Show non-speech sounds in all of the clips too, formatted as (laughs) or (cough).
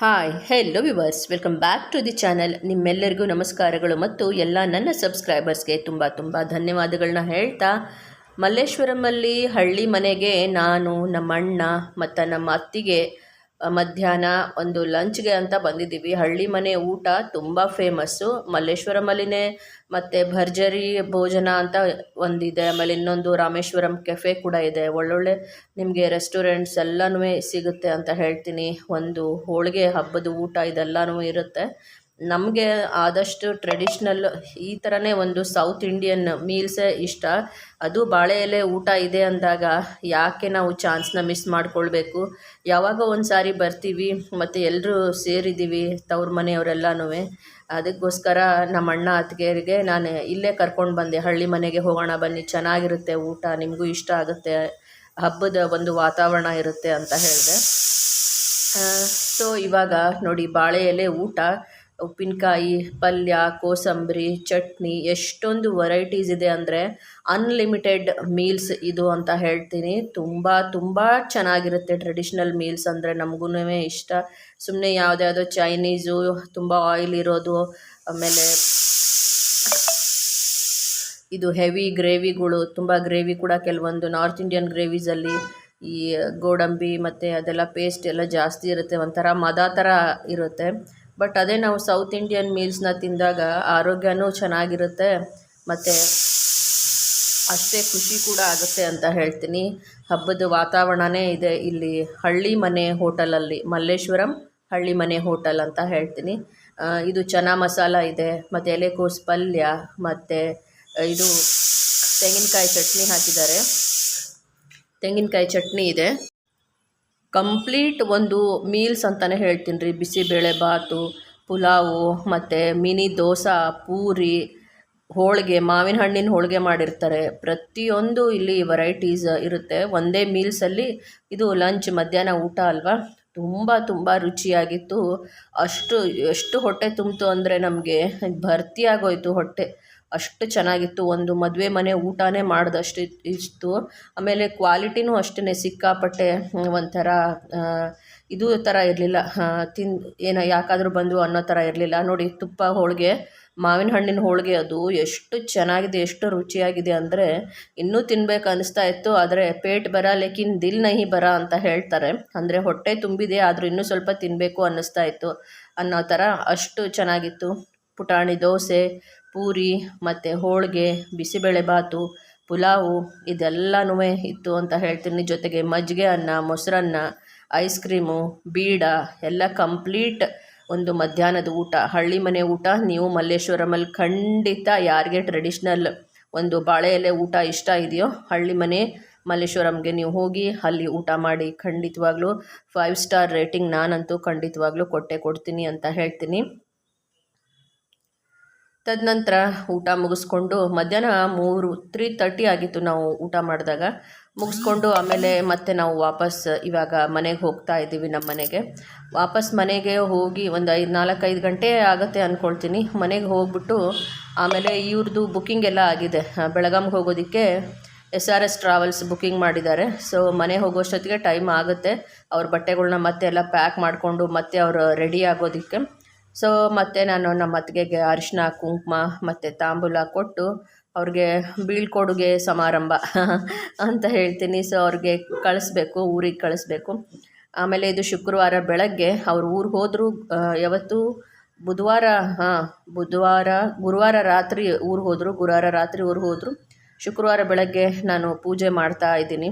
Hi hello viewers welcome back to the channel ನಿಮ್ಮೆಲ್ಲರಿಗೂ ನಮಸ್ಕಾರಗಳು ಮತ್ತು ಎಲ್ಲ ನನ್ನ ಸಬ್ಸ್ಕ್ರೈಬರ್ಸ್ಗೆ ತುಂಬ ತುಂಬ ಧನ್ಯವಾದಗಳನ್ನ ಹೇಳ್ತಾ, ಮಲ್ಲೇಶ್ವರಮಲ್ಲಿ ಹಳ್ಳಿ ಮನೆಗೆ ನಾನು ನಮ್ಮ ಅಣ್ಣ ಮತ್ತು ನಮ್ಮ ಅತ್ತಿಗೆ ಮಧ್ಯಾಹ್ನ ಒಂದು ಲಂಚ್ಗೆ ಅಂತ ಬಂದಿದ್ದೀವಿ. ಹಳ್ಳಿ ಮನೆ ಊಟ ತುಂಬ ಫೇಮಸ್ಸು. ಮಲ್ಲೇಶ್ವರಮಲ್ಲಿನೇ ಮತ್ತು ಭರ್ಜರಿ ಭೋಜನ ಅಂತ ಒಂದಿದೆ. ಆಮೇಲೆ ಇನ್ನೊಂದು ರಾಮೇಶ್ವರಂ ಕೆಫೆ ಕೂಡ ಇದೆ. ಒಳ್ಳೊಳ್ಳೆ ನಿಮಗೆ ರೆಸ್ಟೋರೆಂಟ್ಸ್ ಎಲ್ಲನೂ ಸಿಗುತ್ತೆ ಅಂತ ಹೇಳ್ತೀನಿ. ಒಂದು ಹೋಳಿಗೆ ಹಬ್ಬದ ಊಟ ಇದೆಲ್ಲನೂ ಇರುತ್ತೆ. ನಮಗೆ ಆದಷ್ಟು ಟ್ರೆಡಿಷ್ನಲ್ ಈ ಥರನೇ ಒಂದು ಸೌತ್ ಇಂಡಿಯನ್ ಮೀಲ್ಸೇ ಇಷ್ಟ. ಅದು ಬಾಳೆ ಎಲೆ ಊಟ ಇದೆ ಅಂದಾಗ ಯಾಕೆ ನಾವು ಚಾನ್ಸ್ನ ಮಿಸ್ ಮಾಡ್ಕೊಳ್ಬೇಕು? ಯಾವಾಗ ಒಂದು ಸಾರಿ ಬರ್ತೀವಿ ಮತ್ತು ಎಲ್ಲರೂ ಸೇರಿದ್ದೀವಿ ತವ್ರ ಮನೆಯವರೆಲ್ಲನೂ ಅದಕ್ಕೋಸ್ಕರ ನಮ್ಮ ಅಣ್ಣ ಅತ್ತಿಗೆಯರಿಗೆ ನಾನು ಇಲ್ಲೇ ಕರ್ಕೊಂಡು ಬಂದೆ. ಹಳ್ಳಿ ಮನೆಗೆ ಹೋಗೋಣ ಬನ್ನಿ, ಚೆನ್ನಾಗಿರುತ್ತೆ ಊಟ, ನಿಮಗೂ ಇಷ್ಟ ಆಗುತ್ತೆ, ಹಬ್ಬದ ಒಂದು ವಾತಾವರಣ ಇರುತ್ತೆ ಅಂತ ಹೇಳಿದೆ. ಸೊ ಇವಾಗ ನೋಡಿ ಬಾಳೆ ಎಲೆ ಊಟ. ಉಪ್ಪಿನಕಾಯಿ, ಪಲ್ಯ, ಕೋಸಂಬರಿ, ಚಟ್ನಿ, ಎಷ್ಟೊಂದು ವೆರೈಟೀಸ್ ಇದೆ ಅಂದರೆ ಅನ್ಲಿಮಿಟೆಡ್ ಮೀಲ್ಸ್ ಇದು ಅಂತ ಹೇಳ್ತೀನಿ. ತುಂಬ ತುಂಬ ಚೆನ್ನಾಗಿರುತ್ತೆ ಟ್ರೆಡಿಷ್ನಲ್ ಮೀಲ್ಸ್ ಅಂದರೆ ನಮಗೂ ಇಷ್ಟ. ಸುಮ್ಮನೆ ಯಾವುದ್ಯಾವುದೋ ಚೈನೀಸು ತುಂಬ ಆಯಿಲ್ ಇರೋದು, ಆಮೇಲೆ ಇದು ಹೆವಿ ಗ್ರೇವಿಗಳು ತುಂಬ ಗ್ರೇವಿ ಕೂಡ ಕೆಲವೊಂದು ನಾರ್ತ್ ಇಂಡಿಯನ್ ಗ್ರೇವೀಸಲ್ಲಿ ಈ ಗೋಡಂಬಿ ಮತ್ತು ಅದೆಲ್ಲ ಪೇಸ್ಟ್ ಎಲ್ಲ ಜಾಸ್ತಿ ಇರುತ್ತೆ ಒಂಥರ ಮದ ಥರ ಇರುತ್ತೆ. ಬಟ್ ಅದೇ ನಾವು ಸೌತ್ ಇಂಡಿಯನ್ ಮೀಲ್ಸ್ನ ತಿಂದಾಗ ಆರೋಗ್ಯನೂ ಚೆನ್ನಾಗಿರುತ್ತೆ. ಮತ್ತು ಅಷ್ಟೇ ಖುಷಿ ಕೂಡ ಆಗುತ್ತೆ ಅಂತ ಹೇಳ್ತೀನಿ. ಹಬ್ಬದ ವಾತಾವರಣನೇ ಇದೆ ಇಲ್ಲಿ. ಹಳ್ಳಿ ಮನೆ ಹೋಟೆಲಲ್ಲಿ, ಮಲ್ಲೇಶ್ವರಂ ಹಳ್ಳಿ ಮನೆ ಹೋಟೆಲ್ ಅಂತ ಹೇಳ್ತೀನಿ. ಇದು ಚನಾ ಮಸಾಲ ಇದೆ, ಮತ್ತು ಎಲೆಕೋಸ್ ಪಲ್ಯ, ಮತ್ತು ಇದು ತೆಂಗಿನಕಾಯಿ ಚಟ್ನಿ ಹಾಕಿದ್ದಾರೆ. ತೆಂಗಿನಕಾಯಿ ಚಟ್ನಿ ಇದೆ. ಕಂಪ್ಲೀಟ್ ಒಂದು ಮೀಲ್ಸ್ ಅಂತಲೇ ಹೇಳ್ತೀನಿ ರೀ. ಬಿಸಿಬೇಳೆ ಬಾತು, ಪುಲಾವು, ಮತ್ತು ಮಿನಿ ದೋಸೆ, ಪೂರಿ, ಹೋಳಿಗೆ, ಮಾವಿನ ಹಣ್ಣಿನ ಹೋಳಿಗೆ ಮಾಡಿರ್ತಾರೆ. ಪ್ರತಿಯೊಂದು ಇಲ್ಲಿ ವೆರೈಟೀಸ್ ಇರುತ್ತೆ. ಒಂದೇ ಮೀಲ್ಸಲ್ಲಿ ಇದು ಲಂಚ್ ಮಧ್ಯಾಹ್ನ ಊಟ ಅಲ್ವಾ? ತುಂಬ ತುಂಬ ರುಚಿಯಾಗಿತ್ತು. ಅಷ್ಟು, ಎಷ್ಟು ಹೊಟ್ಟೆ ತುಂಬಿತು ಅಂದರೆ ನಮಗೆ ಭರ್ತಿಯಾಗೋಯಿತು ಹೊಟ್ಟೆ. ಅಷ್ಟು ಚೆನ್ನಾಗಿತ್ತು. ಒಂದು ಮದುವೆ ಮನೆ ಊಟನೇ ಮಾಡಿದಷ್ಟು ಇತ್ತು ಆಮೇಲೆ ಕ್ವಾಲಿಟಿನೂ ಅಷ್ಟೇ ಸಿಕ್ಕಾಪಟ್ಟೆ ಒಂಥರ ಇದು ಥರ ಇರಲಿಲ್ಲ. ತಿನ್, ಏನೋ, ಯಾಕಾದರೂ ಬಂದು ಅನ್ನೋ ಥರ ಇರಲಿಲ್ಲ. ನೋಡಿ, ತುಪ್ಪ ಹೋಳಿಗೆ, ಮಾವಿನ ಹಣ್ಣಿನ ಹೋಳಿಗೆ ಅದು ಎಷ್ಟು ಚೆನ್ನಾಗಿದೆ, ಎಷ್ಟು ರುಚಿಯಾಗಿದೆ ಅಂದರೆ ಇನ್ನೂ ತಿನ್ಬೇಕು ಅನಿಸ್ತಾ ಇತ್ತು. ಆದರೆ ಪೇಟ್ ಬರ, ಲೇಕಿನ್ ದಿಲ್ ನಹಿ ಬರ ಅಂತ ಹೇಳ್ತಾರೆ. ಅಂದರೆ ಹೊಟ್ಟೆ ತುಂಬಿದೆ, ಆದರೂ ಇನ್ನೂ ಸ್ವಲ್ಪ ತಿನ್ನಬೇಕು ಅನ್ನಿಸ್ತಾ ಇತ್ತು ಅನ್ನೋ ಥರ ಅಷ್ಟು ಚೆನ್ನಾಗಿತ್ತು. ಪುಟಾಣಿ ದೋಸೆ ಪೂರಿ ಮತ್ತು ಹೋಳಿಗೆ, ಬಿಸಿಬೇಳೆ ಬಾತು, ಪುಲಾವು ಇದೆಲ್ಲನೂ ಇತ್ತು ಅಂತ ಹೇಳ್ತೀನಿ. ಜೊತೆಗೆ ಮಜ್ಜಿಗೆ ಅನ್ನ, ಮೊಸರನ್ನ, ಐಸ್ ಕ್ರೀಮು, ಬೀಡ ಎಲ್ಲ ಕಂಪ್ಲೀಟ್ ಒಂದು ಮಧ್ಯಾಹ್ನದ ಊಟ. ಹಳ್ಳಿ ಮನೆ ಊಟ. ನೀವು ಮಲ್ಲೇಶ್ವರಮಲ್ಲಿ ಖಂಡಿತ ಯಾರಿಗೆ ಟ್ರೆಡಿಷ್ನಲ್ ಒಂದು ಬಾಳೆ ಎಲೆ ಊಟ ಇಷ್ಟ ಇದೆಯೋ ಹಳ್ಳಿ ಮನೆ ಮಲ್ಲೇಶ್ವರಂಗೆ ನೀವು ಹೋಗಿ ಅಲ್ಲಿ ಊಟ ಮಾಡಿ ಖಂಡಿತವಾಗ್ಲೂ ಫೈವ್ ಸ್ಟಾರ್ ರೇಟಿಂಗ್ ನಾನಂತೂ ಖಂಡಿತವಾಗ್ಲೂ ಕೊಟ್ಟೆ ಕೊಡ್ತೀನಿ ಅಂತ ಹೇಳ್ತೀನಿ. ತದನಂತರ ಊಟ ಮುಗಿಸ್ಕೊಂಡು ಮಧ್ಯಾಹ್ನ ಮೂರು ತ್ರೀ ತರ್ಟಿ ಆಗಿತ್ತು ನಾವು ಊಟ ಮಾಡಿದಾಗ. ಮುಗಿಸ್ಕೊಂಡು ಆಮೇಲೆ ಮತ್ತೆ ನಾವು ವಾಪಸ್ ಇವಾಗ ಮನೆಗೆ ಹೋಗ್ತಾ ಇದ್ದೀವಿ ನಮ್ಮ ಮನೆಗೆ. ವಾಪಸ್ ಮನೆಗೆ ಹೋಗಿ ಒಂದು ಐದು ನಾಲ್ಕೈದು ಗಂಟೆ ಆಗುತ್ತೆ ಅಂದ್ಕೊಳ್ತೀನಿ ಮನೆಗೆ ಹೋಗ್ಬಿಟ್ಟು ಆಮೇಲೆ ಇವ್ರದ್ದು ಬುಕ್ಕಿಂಗ್ ಎಲ್ಲ ಆಗಿದೆ. ಬೆಳಗಾಮ್ಗೆ ಹೋಗೋದಕ್ಕೆ S R S travels booking ಮಾಡಿದ್ದಾರೆ. ಸೊ ಮನೆ ಹೋಗೋಷ್ಟೊತ್ತಿಗೆ ಟೈಮ್ ಆಗುತ್ತೆ. ಅವ್ರ ಬಟ್ಟೆಗಳನ್ನ ಮತ್ತೆ ಎಲ್ಲ ಪ್ಯಾಕ್ ಮಾಡಿಕೊಂಡು ಮತ್ತೆ ಅವರು ರೆಡಿ ಆಗೋದಕ್ಕೆ. ಸೊ ಮತ್ತೆ ನಾನು ನಮ್ಮ ಅತ್ತಿಗೆಗೆ ಅರಿಶಿನ ಕುಂಕುಮ, ಮತ್ತು ತಾಂಬೂಲ ಕೊಟ್ಟು ಅವ್ರಿಗೆ ಬೀಳ್ಕೊಡುಗೆ ಸಮಾರಂಭ (laughs) ಅಂತ ಹೇಳ್ತೀನಿ. ಸೊ ಅವ್ರಿಗೆ ಕಳಿಸ್ಬೇಕು, ಊರಿಗೆ ಕಳಿಸ್ಬೇಕು. ಆಮೇಲೆ ಇದು ಶುಕ್ರವಾರ ಬೆಳಗ್ಗೆ ಅವ್ರು ಊರಿಗೆ ಹೋದರು ಯಾವತ್ತು ಬುಧವಾರ, ಹಾಂ, ಬುಧವಾರ, ಗುರುವಾರ ರಾತ್ರಿ ಊರಿಗೆ ಹೋದರು, ಗುರುವಾರ ರಾತ್ರಿ ಊರಿಗೆ ಹೋದರು. ಶುಕ್ರವಾರ ಬೆಳಗ್ಗೆ ನಾನು ಪೂಜೆ ಮಾಡ್ತಾ ಇದ್ದೀನಿ.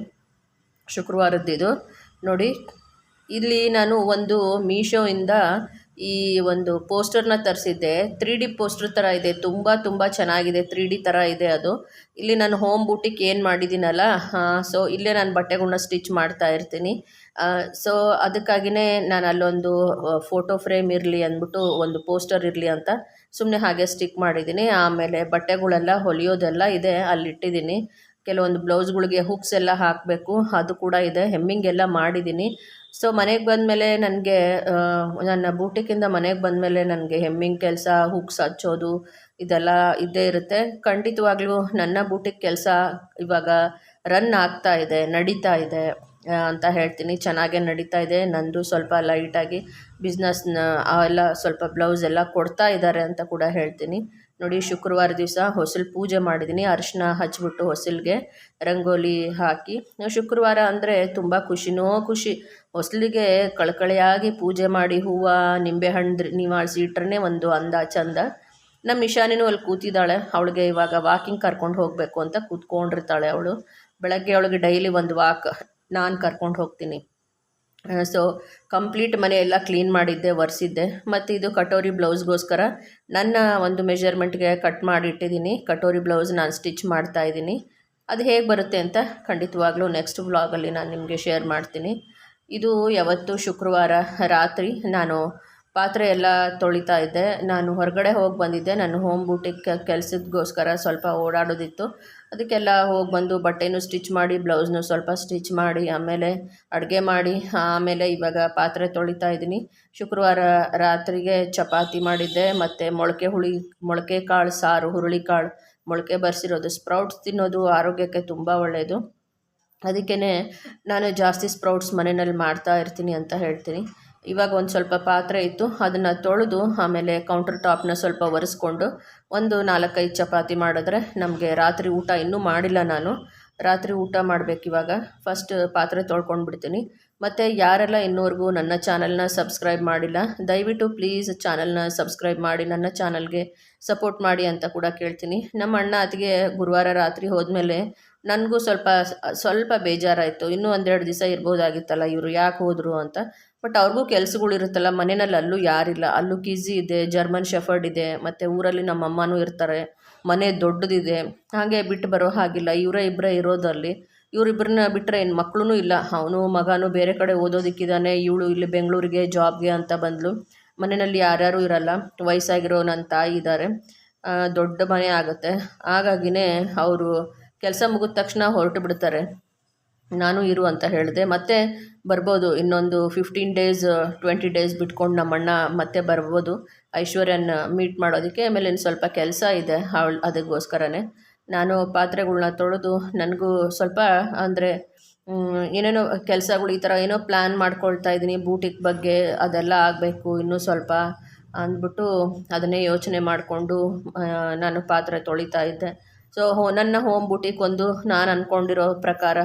ಇದು ನೋಡಿ, ಇಲ್ಲಿ ನಾನು ಒಂದು ಮೀಶೋಯಿಂದ ಈ ಒಂದು ಪೋಸ್ಟರ್ನ ತರಿಸಿದ್ದೆ. ತ್ರೀ ಡಿ ಪೋಸ್ಟರ್ ಥರ ಇದೆ. ತುಂಬ ತುಂಬ ಚೆನ್ನಾಗಿದೆ. ತ್ರೀ ಡಿ ಥರ ಇದೆ ಅದು. ಇಲ್ಲಿ ನಾನು ಹೋಮ್ ಬೂಟಿಕ್ ಏನು ಮಾಡಿದ್ದೀನಲ್ಲ ಸೊ ಇಲ್ಲೇ ನಾನು ಬಟ್ಟೆಗಳನ್ನ ಸ್ಟಿಚ್ ಮಾಡ್ತಾ ಇರ್ತೀನಿ. ಸೊ ಅದಕ್ಕಾಗಿಯೇ ನಾನು ಅಲ್ಲೊಂದು ಫೋಟೋ ಫ್ರೇಮ್ ಇರಲಿ ಅಂದ್ಬಿಟ್ಟು ಒಂದು ಪೋಸ್ಟರ್ ಇರಲಿ ಅಂತ ಸುಮ್ಮನೆ ಹಾಗೆ ಸ್ಟಿಕ್ ಮಾಡಿದ್ದೀನಿ ಆಮೇಲೆ ಬಟ್ಟೆಗಳೆಲ್ಲ ಹೊಲಿಯೋದೆಲ್ಲ ಇದೆ. ಅಲ್ಲಿ ಇಟ್ಟಿದ್ದೀನಿ ಕೆಲವೊಂದು ಬ್ಲೌಸ್ಗಳಿಗೆ ಹುಕ್ಸ್ ಎಲ್ಲ ಹಾಕಬೇಕು, ಅದು ಕೂಡ ಇದೆ. ಹೆಮ್ಮಿಂಗ್ ಎಲ್ಲ ಮಾಡಿದ್ದೀನಿ ಸೊ ಮನೆಗೆ ಬಂದಮೇಲೆ ನನಗೆ ನನ್ನ ಬೂಟಿಕಿಂದ ಮನೆಗೆ ಬಂದಮೇಲೆ ನನಗೆ ಹೆಮ್ಮಿಂಗ್ ಕೆಲಸ, ಹುಕ್ಸ್ ಹಚ್ಚೋದು, ಇದೆಲ್ಲ ಇದ್ದೇ ಇರುತ್ತೆ. ಖಂಡಿತವಾಗ್ಲೂ ನನ್ನ ಬೂಟಿಕ್ ಕೆಲಸ ಇವಾಗ ರನ್ ಆಗ್ತಾ ಇದೆ, ನಡೀತಾ ಇದೆ ಅಂತ ಹೇಳ್ತೀನಿ. ಚೆನ್ನಾಗೇ ನಡೀತಾ ಇದೆ. ನಂದು ಸ್ವಲ್ಪ ಲೈಟಾಗಿ ಬಿಸ್ನೆಸ್ನ ಎಲ್ಲ ಸ್ವಲ್ಪ ಬ್ಲೌಸ್ ಎಲ್ಲ ಕೊಡ್ತಾ ಇದ್ದಾರೆ ಅಂತ ಕೂಡ ಹೇಳ್ತೀನಿ. ನೋಡಿ, ಶುಕ್ರವಾರ ದಿವಸ ಹೊಸಲು ಪೂಜೆ ಮಾಡಿದ್ದೀನಿ ಅರಿಶಿನ ಹಚ್ಬಿಟ್ಟು ಹೊಸಲಿಗೆ ರಂಗೋಲಿ ಹಾಕಿ. ಶುಕ್ರವಾರ ಅಂದರೆ ತುಂಬ ಖುಷಿನೋ ಖುಷಿ. ಹೊಸಲಿಗೆ ಕಳಕಳಿಯಾಗಿ ಪೂಜೆ ಮಾಡಿ ಹೂವು ನಿಂಬೆಹಣ್ಣು ನಿವಾಳಿಸಿ ಇಟ್ರೆ ಒಂದು ಅಂದ ಚಂದ. ನಮ್ಮ ಇಶಾನಿನೂ ಅಲ್ಲಿ ಕೂತಿದ್ದಾಳೆ. ಅವಳಿಗೆ ಇವಾಗ ವಾಕಿಂಗ್ ಕರ್ಕೊಂಡು ಹೋಗಬೇಕು ಅಂತ ಕೂತ್ಕೊಂಡಿರ್ತಾಳೆ ಅವಳು. ಬೆಳಗ್ಗೆ ಅವಳಿಗೆ ಡೈಲಿ ಒಂದು ವಾಕ್ ನಾನು ಕರ್ಕೊಂಡು ಹೋಗ್ತೀನಿ. ಸೊ ಕಂಪ್ಲೀಟ್ ಮನೆ ಎಲ್ಲ ಕ್ಲೀನ್ ಮಾಡಿದ್ದೆ, ಒರೆಸಿದ್ದೆ. ಮತ್ತು ಇದು ಕಟೋರಿ ಬ್ಲೌಸ್ಗೋಸ್ಕರ ನನ್ನ ಒಂದು ಮೆಷರ್ಮೆಂಟ್ಗೆ ಕಟ್ ಮಾಡಿ ಇಟ್ಟಿದ್ದೀನಿ ಕಟೋರಿ ಬ್ಲೌಸ್ ನಾನು ಸ್ಟಿಚ್ ಮಾಡ್ತಾ ಇದ್ದೀನಿ. ಅದು ಹೇಗೆ ಬರುತ್ತೆ ಅಂತ ಖಂಡಿತವಾಗ್ಲೂ ನೆಕ್ಸ್ಟ್ ವ್ಲಾಗಲ್ಲಿ ನಾನು ನಿಮಗೆ ಶೇರ್ ಮಾಡ್ತೀನಿ. ಇದು ಯಾವತ್ತು ಶುಕ್ರವಾರ ರಾತ್ರಿ ನಾನು ಪಾತ್ರೆ ಎಲ್ಲ ತೊಳಿತಾ ಇದ್ದೆ. ನಾನು ಹೊರಗಡೆ ಹೋಗಿ ಬಂದಿದ್ದೆ. ನಾನು ಹೋಮ್ ಬೂಟಿಕ್ ಕೆಲಸಕ್ಕೋಸ್ಕರ ಸ್ವಲ್ಪ ಓಡಾಡೋದಿತ್ತು. ಅದಕ್ಕೆಲ್ಲ ಹೋಗಿ ಬಂದು ಬಟ್ಟೆನೂ ಸ್ಟಿಚ್ ಮಾಡಿ ಬ್ಲೌಸ್ನು ಸ್ವಲ್ಪ ಸ್ಟಿಚ್ ಮಾಡಿ, ಆಮೇಲೆ ಅಡುಗೆ ಮಾಡಿ, ಆಮೇಲೆ ಇವಾಗ ಪಾತ್ರೆ ತೊಳಿತಾ ಇದ್ದೀನಿ. ಶುಕ್ರವಾರ ರಾತ್ರಿಗೆ ಚಪಾತಿ ಮಾಡಿದ್ದೆ. ಮತ್ತು ಮೊಳಕೆ ಹುಳಿ, ಮೊಳಕೆ ಕಾಳು ಸಾರು ಹುರುಳಿಕಾಳು ಮೊಳಕೆ ಬರ್ಸಿರೋದು. ಸ್ಪ್ರೌಟ್ಸ್ ತಿನ್ನೋದು ಆರೋಗ್ಯಕ್ಕೆ ತುಂಬ ಒಳ್ಳೆಯದು ಅದಕ್ಕೇ ನಾನು ಜಾಸ್ತಿ ಸ್ಪ್ರೌಟ್ಸ್ ಮನೆಯಲ್ಲಿ ಮಾಡ್ತಾ ಇರ್ತೀನಿ ಅಂತ ಹೇಳ್ತೀನಿ. ಇವಾಗ ಒಂದು ಸ್ವಲ್ಪ ಪಾತ್ರೆ ಇತ್ತು, ಅದನ್ನು ತೊಳೆದು ಆಮೇಲೆ ಕೌಂಟರ್ ಟಾಪ್ನ ಸ್ವಲ್ಪ ಒರೆಸ್ಕೊಂಡು ಒಂದು ನಾಲ್ಕೈದು ಚಪಾತಿ ಮಾಡಿದ್ರೆ ನಮಗೆ ರಾತ್ರಿ ಊಟ ಇನ್ನೂ ಮಾಡಿಲ್ಲ ನಾನು. ರಾತ್ರಿ ಊಟ ಮಾಡಬೇಕು ಇವಾಗ. ಫಸ್ಟ್ ಪಾತ್ರೆ ತೊಳ್ಕೊಂಡು ಬಿಡ್ತೀನಿ ಮತ್ತು ಯಾರೆಲ್ಲ ಇನ್ನೂವರೆಗೂ ನನ್ನ ಚಾನಲ್ನ ಸಬ್ಸ್ಕ್ರೈಬ್ ಮಾಡಿಲ್ಲ, ದಯವಿಟ್ಟು ಪ್ಲೀಸ್ ಚಾನಲ್ನ ಸಬ್ಸ್ಕ್ರೈಬ್ ಮಾಡಿ, ನನ್ನ ಚಾನಲ್ಗೆ ಸಪೋರ್ಟ್ ಮಾಡಿ ಅಂತ ಕೂಡ ಕೇಳ್ತೀನಿ. ನಮ್ಮ ಅಣ್ಣ ಅತಿಗೆ ಗುರುವಾರ ರಾತ್ರಿ ಹೋದ್ಮೇಲೆ ನನಗೂ ಸ್ವಲ್ಪ ಸ್ವಲ್ಪ ಬೇಜಾರಾಯಿತು. ಇನ್ನೂ ಒಂದೆರಡು ದಿವಸ ಇರ್ಬೋದಾಗಿತ್ತಲ್ಲ ಇವರು ಯಾಕೆ ಹೋದರು ಅಂತ. ಬಟ್ ಅವ್ರಿಗೂ ಕೆಲಸಗಳಿರುತ್ತಲ್ಲ ಮನೆಯಲ್ಲಿ ಅಲ್ಲೂ ಯಾರಿಲ್ಲ. ಅಲ್ಲೂ ಕಿಜಿ ಇದೆ ಜರ್ಮನ್ ಶೆಫರ್ಡ್ ಇದೆ, ಮತ್ತು ಊರಲ್ಲಿ ನಮ್ಮ ಅಮ್ಮನೂ ಇರ್ತಾರೆ. ಮನೆ ದೊಡ್ಡದಿದೆ. ಹಾಗೆ ಬಿಟ್ಟು ಬರೋ ಹಾಗಿಲ್ಲ. ಇವರೇ ಇಬ್ಬರೇ ಇರೋದಲ್ಲಿ ಇವರಿಬ್ಬರನ್ನ ಬಿಟ್ಟರೆ ಏನು ಮಕ್ಕಳೂ ಇಲ್ಲ. ಅವನು, ಮಗನೂ ಬೇರೆ ಕಡೆ ಓದೋದಕ್ಕಿದ್ದಾನೆ. ಇವಳು ಇಲ್ಲಿ ಬೆಂಗಳೂರಿಗೆ, ಜಾಬ್ಗೆ ಅಂತ ಬಂದಳು ಮನೆಯಲ್ಲಿ ಯಾರ್ಯಾರು ಇರಲ್ಲ. ವಯಸ್ಸಾಗಿರೋ ನನ್ನ ತಾಯಿ ಇದ್ದಾರೆ. ದೊಡ್ಡ ಮನೆ ಆಗುತ್ತೆ. ಹಾಗಾಗಿನೇ ಅವರು ಕೆಲಸ ಮುಗಿದ ತಕ್ಷಣ ಹೊರಟು ಬಿಡ್ತಾರೆ. ನಾನು ಇರು ಅಂತ ಹೇಳಿದೆ. ಮತ್ತೆ ಬರ್ಬೋದು. ಇನ್ನೊಂದು ಫಿಫ್ಟೀನ್ ಡೇಸ್ ಟ್ವೆಂಟಿ ಡೇಸ್ ಬಿಟ್ಕೊಂಡು ನಮ್ಮಣ್ಣ ಮತ್ತೆ ಬರ್ಬೋದು. ಐಶ್ವರ್ಯನ ಮೀಟ್ ಮಾಡೋದಕ್ಕೆ ಆಮೇಲೆ ಇನ್ನು ಸ್ವಲ್ಪ ಕೆಲಸ ಇದೆ ಅವಳು, ಅದಕ್ಕೋಸ್ಕರನೇ. ನಾನು ಪಾತ್ರೆಗಳನ್ನ ತೊಳೆದು ನನಗೂ ಸ್ವಲ್ಪ ಅಂದರೆ ಏನೇನೋ ಕೆಲಸಗಳು ಈ ಥರ ಏನೋ ಪ್ಲ್ಯಾನ್ ಮಾಡ್ಕೊಳ್ತಾ ಇದ್ದೀನಿ. ಬೂಟಿಕ್ ಬಗ್ಗೆ ಅದೆಲ್ಲ ಆಗಬೇಕು ಇನ್ನೂ ಸ್ವಲ್ಪ ಅಂದ್ಬಿಟ್ಟು ಅದನ್ನೇ ಯೋಚನೆ ಮಾಡಿಕೊಂಡು ನಾನು ಪಾತ್ರೆ ತೊಳಿತಾ ಇದ್ದೆ. ಸೊ ಹೋ, ನನ್ನ ಹೋಮ್ ಬೂಟಿಕ್ ಒಂದು ನಾನು ಅಂದ್ಕೊಂಡಿರೋ ಪ್ರಕಾರ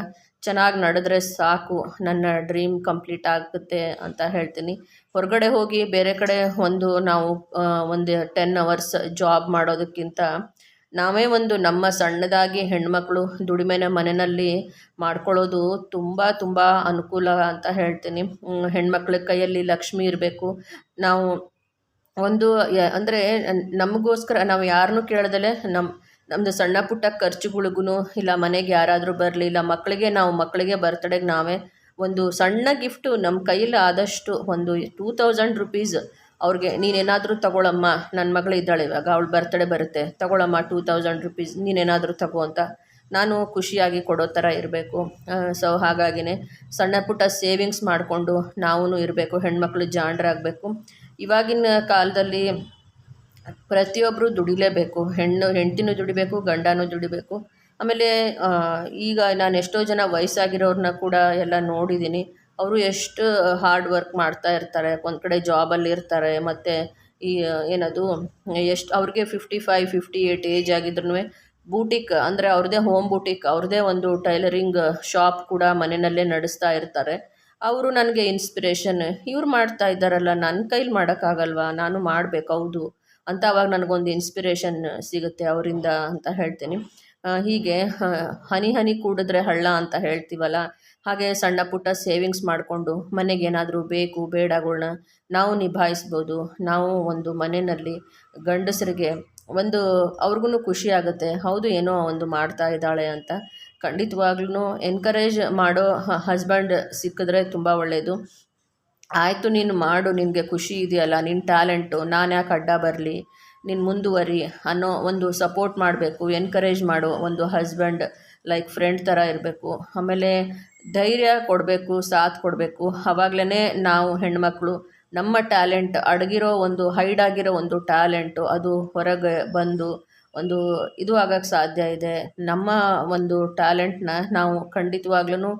ಚೆನ್ನಾಗಿ ನಡೆದ್ರೆ ಸಾಕು, ನನ್ನ ಡ್ರೀಮ್ ಕಂಪ್ಲೀಟ್ ಆಗುತ್ತೆ ಅಂತ ಹೇಳ್ತೀನಿ. ಹೊರಗಡೆ ಹೋಗಿ ಬೇರೆ ಕಡೆ ಒಂದು ನಾವು ಒಂದು ಟೆನ್ ಅವರ್ಸ್ ಜಾಬ್ ಮಾಡೋದಕ್ಕಿಂತ ನಾವೇ ಒಂದು ನಮ್ಮ ಸಣ್ಣದಾಗಿ ಹೆಣ್ಮಕ್ಳು ದುಡಿಮೆನ ಮನೆಯಲ್ಲಿ ಮಾಡ್ಕೊಳ್ಳೋದು ತುಂಬ ತುಂಬ ಅನುಕೂಲ ಅಂತ ಹೇಳ್ತೀನಿ. ಹೆಣ್ಮಕ್ಳ ಕೈಯಲ್ಲಿ ಲಕ್ಷ್ಮಿ ಇರಬೇಕು. ನಾವು ಒಂದು ಅಂದರೆ ನಮಗೋಸ್ಕರ ನಾವು ಯಾರನ್ನೂ ಕೇಳ್ದಲೆ ನಮ್ಮ ನಮ್ಮದು ಸಣ್ಣ ಪುಟ್ಟ ಖರ್ಚುಗಳಿಗೂ ಇಲ್ಲ ಮನೆಗೆ ಯಾರಾದರೂ ಬರಲಿ ಇಲ್ಲ ಮಕ್ಕಳಿಗೆ ನಾವು ಮಕ್ಕಳಿಗೆ ಬರ್ತಡೆಗೆ ನಾವೇ ಒಂದು ಸಣ್ಣ ಗಿಫ್ಟು ನಮ್ಮ ಕೈಯಲ್ಲಿ ಆದಷ್ಟು ಒಂದು ಟೂ ತೌಸಂಡ್ ರುಪೀಸ್ ಅವ್ರಿಗೆ ನೀನೇನಾದರೂ ತಗೊಳಮ್ಮ ನನ್ನ ಮಗಳು ಇದ್ದಾಳೆ, ಇವಾಗ ಅವಳು ಬರ್ತಡೇ ಬರುತ್ತೆ, ತಗೊಳಮ್ಮ ಟೂ ತೌಸಂಡ್ ರುಪೀಸ್, ನೀನೇನಾದರೂ ತಗೋ ಅಂತ. ನಾನು ಖುಷಿಯಾಗಿ ಕೊಡೋ ಥರ ಇರಬೇಕು. ಸೊ ಹಾಗಾಗಿನೇ ಸಣ್ಣ ಪುಟ್ಟ ಸೇವಿಂಗ್ಸ್ ಮಾಡಿಕೊಂಡು ನಾವೂ ಇರಬೇಕು, ಹೆಣ್ಮಕ್ಳು ಜಾಂಡ್ರಾಗಬೇಕು ಇವಾಗಿನ ಕಾಲದಲ್ಲಿ ಪ್ರತಿಯೊಬ್ಬರು ದುಡಿಲೇಬೇಕು, ಹೆಣ್ಣು, ಹೆಂಡ್ತಿನೂ ದುಡಿಬೇಕು, ಗಂಡನೂ ದುಡಿಬೇಕು. ಆಮೇಲೆ ಈಗ ನಾನು ಎಷ್ಟೋ ಜನ ವಯಸ್ಸಾಗಿರೋರನ್ನ ಕೂಡ ಎಲ್ಲ ನೋಡಿದ್ದೀನಿ ಅವರು ಎಷ್ಟು ಹಾರ್ಡ್ ವರ್ಕ್ ಮಾಡ್ತಾ ಇರ್ತಾರೆ, ಒಂದು ಕಡೆ ಜಾಬಲ್ಲಿ ಇರ್ತಾರೆ, ಮತ್ತು ಈ, ಏನದು, ಎಷ್ಟು, ಅವ್ರಿಗೆ fifty five fifty eight age ಆಗಿದ್ರು ಬೂಟಿಕ್ ಅಂದರೆ ಅವ್ರದ್ದೇ ಹೋಮ್ ಬೂಟಿಕ್ ಅವ್ರದ್ದೇ ಒಂದು ಟೈಲರಿಂಗ್ ಶಾಪ್ ಕೂಡ ಮನೆಯಲ್ಲೇ ನಡೆಸ್ತಾ ಇರ್ತಾರೆ. ಅವರು ನನಗೆ ಇನ್ಸ್ಪಿರೇಷನ್ ಇವ್ರು ಮಾಡ್ತಾ ಇದ್ದಾರಲ್ಲ ನನ್ನ ಕೈಲಿ ಮಾಡೋಕ್ಕಾಗಲ್ವಾ? ನಾನು ಮಾಡಬೇಕು, ಹೌದು. ಅಂತ ಅವಾಗ ನನಗೊಂದು ಇನ್ಸ್ಪಿರೇಷನ್ ಸಿಗುತ್ತೆ ಅವರಿಂದ ಅಂತ ಹೇಳ್ತೀನಿ. ಹೀಗೆ ಹನಿ ಹನಿ ಕೂಡಿದ್ರೆ ಹಳ್ಳ ಅಂತ ಹೇಳ್ತೀವಲ್ಲ, ಹಾಗೆ ಸಣ್ಣ ಪುಟ್ಟ ಸೇವಿಂಗ್ಸ್ ಮಾಡಿಕೊಂಡು ಮನೆಗೆ ಏನಾದರೂ ಬೇಕು ಬೇಡಗಳನ್ನ ನಾವು ನಿಭಾಯಿಸ್ಬೋದು. ನಾವು ಒಂದು ಮನೆಯಲ್ಲಿ ಗಂಡಸರಿಗೆ ಒಂದು ಅವ್ರಿಗೂ ಖುಷಿ ಆಗುತ್ತೆ, ಹೌದು ಏನೋ ಒಂದು ಮಾಡ್ತಾ ಇದ್ದಾಳೆ ಅಂತ. ಖಂಡಿತವಾಗ್ಲೂ ಎನ್ಕರೇಜ್ ಮಾಡೋ ಹಸ್ಬೆಂಡ್ ಸಿಕ್ಕಿದ್ರೆ ತುಂಬ ಒಳ್ಳೆಯದು ಆಯಿತು ನೀನು ಮಾಡು, ನಿನಗೆ ಖುಷಿ ಇದೆಯಲ್ಲ ನಿನ್ನ ಟ್ಯಾಲೆಂಟು ನಾನು ಯಾಕೆ ಅಡ್ಡ ಬರಲಿ? ನೀನು ಮುಂದುವರಿ ಅನ್ನೋ ಒಂದು ಸಪೋರ್ಟ್ ಮಾಡಬೇಕು ಎನ್ಕರೇಜ್ ಮಾಡು ಒಂದು ಹಸ್ಬೆಂಡ್ ಲೈಕ್ ಫ್ರೆಂಡ್ ಥರ ಇರಬೇಕು. ಆಮೇಲೆ ಧೈರ್ಯ ಕೊಡಬೇಕು, ಸಾಥ್ ಕೊಡಬೇಕು. ಆವಾಗಲೇ ನಾವು ಹೆಣ್ಮಕ್ಳು, ನಮ್ಮ ಟ್ಯಾಲೆಂಟ್ ಅಡಗಿರೋ ಒಂದು ಹೈಡ್ ಆಗಿರೋ ಒಂದು ಟ್ಯಾಲೆಂಟು ಅದು ಹೊರಗೆ ಬಂದು ಒಂದು ಇದು ಆಗೋಕ್ಕೆ ಸಾಧ್ಯ ಇದೆ. ನಮ್ಮ ಒಂದು ಟ್ಯಾಲೆಂಟ್ನ ನಾವು ಖಂಡಿತವಾಗ್ಲೂ